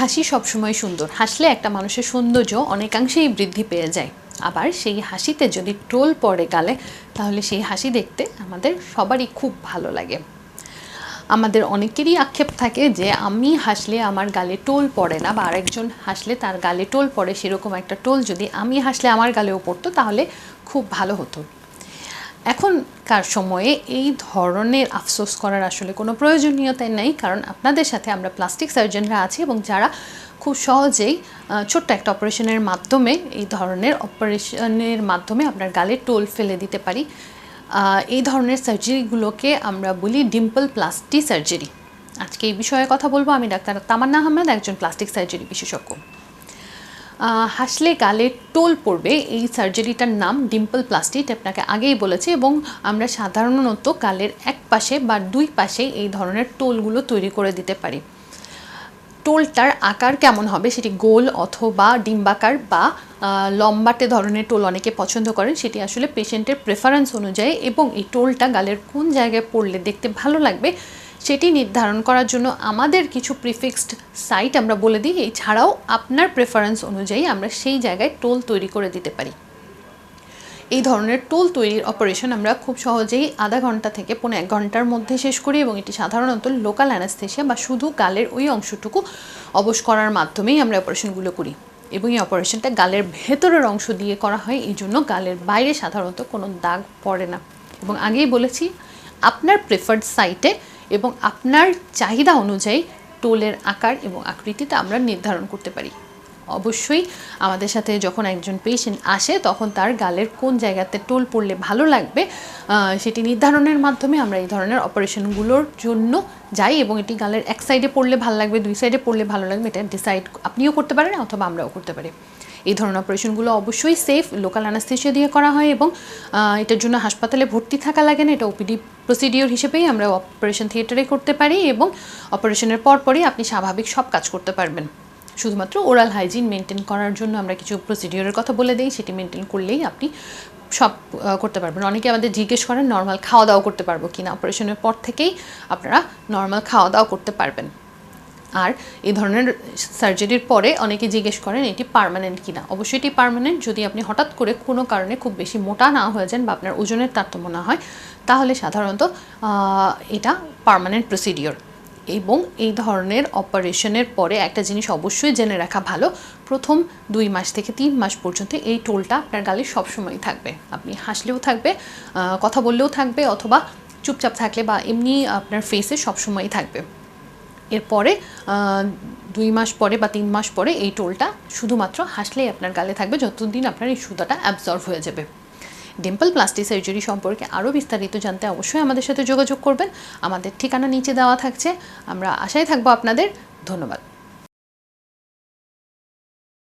হাসি সবসময় সুন্দর। হাসলে একটা মানুষের সৌন্দর্য অনেকাংশেই বৃদ্ধি পেয়ে যায়। আবার সেই হাসিতে যদি টোল পড়ে গালে, তাহলে সেই হাসি দেখতে আমাদের সবারই খুব ভালো লাগে। আমাদের অনেকেরই আক্ষেপ থাকে যে, আমি হাসলে আমার গালে টোল পড়ে না বা আরেকজন হাসলে তার গালে টোল পড়ে সেরকম একটা টোল। যদি আমি হাসলে আমার গালেও পড়তো, তাহলে খুব ভালো হতো। এখনকার সময়ে এই ধরনের আফসোস করার আসলে কোনো প্রয়োজনীয়তা নেই, কারণ আপনাদের সাথে আমরা প্লাস্টিক সার্জনরা আছি এবং যারা খুব সহজেই ছোট্ট একটা অপারেশনের মাধ্যমে, এই ধরনের অপারেশনের মাধ্যমে আপনার গালে টোল ফেলে দিতে পারি। এই ধরনের সার্জারিগুলোকে আমরা বলি ডিম্পল প্লাস্টি সার্জারি আজকে এই বিষয়ে কথা বলব। আমি ডাক্তার তামান্না আহমেদ, একজন প্লাস্টিক সার্জারি বিশেষজ্ঞ। হাসলে গালে টোল পড়বে। এই সার্জারিটার নাম ডিম্পল প্লাস্টি এটা আপনাকে আগেই বলেছি, এবং আমরা সাধারণত গালের এক পাশে বা দুই পাশে এই ধরনের টোলগুলো তৈরি করে দিতে পারি। টোলটার আকার কেমন হবে? সেটি গোল অথবা ডিম্বাকার বা লম্বাটে ধরনের টোল অনেকে পছন্দ করেন। সেটি আসলে পেশেন্টের প্রেফারেন্স অনুযায়ী, এবং এই টোলটা গালের কোন জায়গায় পড়লে দেখতে ভালো লাগবে সেটি নির্ধারণ করার জন্য আমাদের কিছু প্রিফিক্সড সাইট আমরা বলে দিই। এছাড়াও আপনার প্রেফারেন্স অনুযায়ী আমরা সেই জায়গায় টোল তৈরি করে দিতে পারি। এই ধরনের টোল তৈরির অপারেশন আমরা খুব সহজেই আধা ঘণ্টা থেকে পৌনে এক ঘণ্টার মধ্যে শেষ করি এবং এটি সাধারণত লোকাল অ্যানাস্থেশিয়া বা শুধু গালের ওই অংশটুকু অবশ করার মাধ্যমেই আমরা অপারেশনগুলো করি। এবং এই অপারেশনটা গালের ভেতরের অংশ দিয়ে করা হয়, এই জন্য গালের বাইরে সাধারণত কোনো দাগ পড়ে না। এবং আগেই বলেছি, আপনার প্রেফার্ড সাইটে এবং আপনার চাহিদা অনুযায়ী টোলের আকার এবং আকৃতিটা আমরা নির্ধারণ করতে পারি। অবশ্যই আমাদের সাথে যখন একজন পেশেন্ট আসে, তখন তার গালের কোন জায়গাতে টোল পড়লে ভালো লাগবে সেটি নির্ধারণের মাধ্যমে আমরা এই ধরনের অপারেশনগুলোর জন্য যাই এবং এটি গালের এক সাইডে পড়লে ভালো লাগবে, দুই সাইডে পড়লে ভালো লাগবে, এটা ডিসাইড আপনিও করতে পারেন অথবা আমরাও করতে পারি। এই ধরনের অপারেশনগুলো অবশ্যই সেফ লোকাল অ্যানাস্থেশিয়া দিয়ে করা হয় এবং এটার জন্য হাসপাতালে ভর্তি থাকা লাগে না, এটা ওপিডি প্রসিডিওর হিসেবেই আমরা অপারেশন থিয়েটারে করতে পারি এবং অপারেশনের পরপরই আপনি স্বাভাবিক সব কাজ করতে পারবেন। শুধুমাত্র ওরাল হাইজিন মেনটেন করার জন্য আমরা কিছু প্রসিডিওরের কথা বলে দিই, সেটি মেনটেন করলেই আপনি সব করতে পারবেন। অনেকে আমাদের জিজ্ঞেস করেন নর্মাল খাওয়া দাওয়া করতে পারব কিনা? অপারেশনের পর থেকেই আপনারা নর্মাল খাওয়া দাওয়া করতে পারবেন। আর এই ধরনের সার্জারির পরে অনেকে জিজ্ঞেস করেন, এটি পার্মানেন্ট কিনা? অবশ্যই এটি পারমানেন্ট যদি আপনি হঠাৎ করে কোনো কারণে খুব বেশি মোটা না হয়ে যান বা আপনার ওজনের তারতম্য না হয়, তাহলে সাধারণত এটা পারমানেন্ট প্রসিডিওর এবং এই ধরনের অপারেশনের পরে একটা জিনিস অবশ্যই জেনে রাখা ভালো, প্রথম দুই মাস থেকে তিন মাস পর্যন্ত এই টোলটা আপনার গালে সবসময় থাকবে। আপনি হাসলেও থাকবে কথা বললেও থাকবে অথবা চুপচাপ থাকলে বা এমনি আপনার ফেসে সবসময়ই থাকবে। এরপরে দুই মাস পরে বা তিন মাস পরে এই টোলটা শুধুমাত্র হাসলেই আপনার গালে থাকবে, যতদিন আপনার এই সুতাটা অ্যাবজর্ভ হয়ে যাবে। ডিম্পল প্লাস্টিক সার্জারি সম্পর্কে আরও বিস্তারিত জানতে অবশ্যই আমাদের সাথে যোগাযোগ করবেন। আমাদের ঠিকানা নিচে দেওয়া থাকছে। আমরা আশায় থাকব আপনাদের ধন্যবাদ।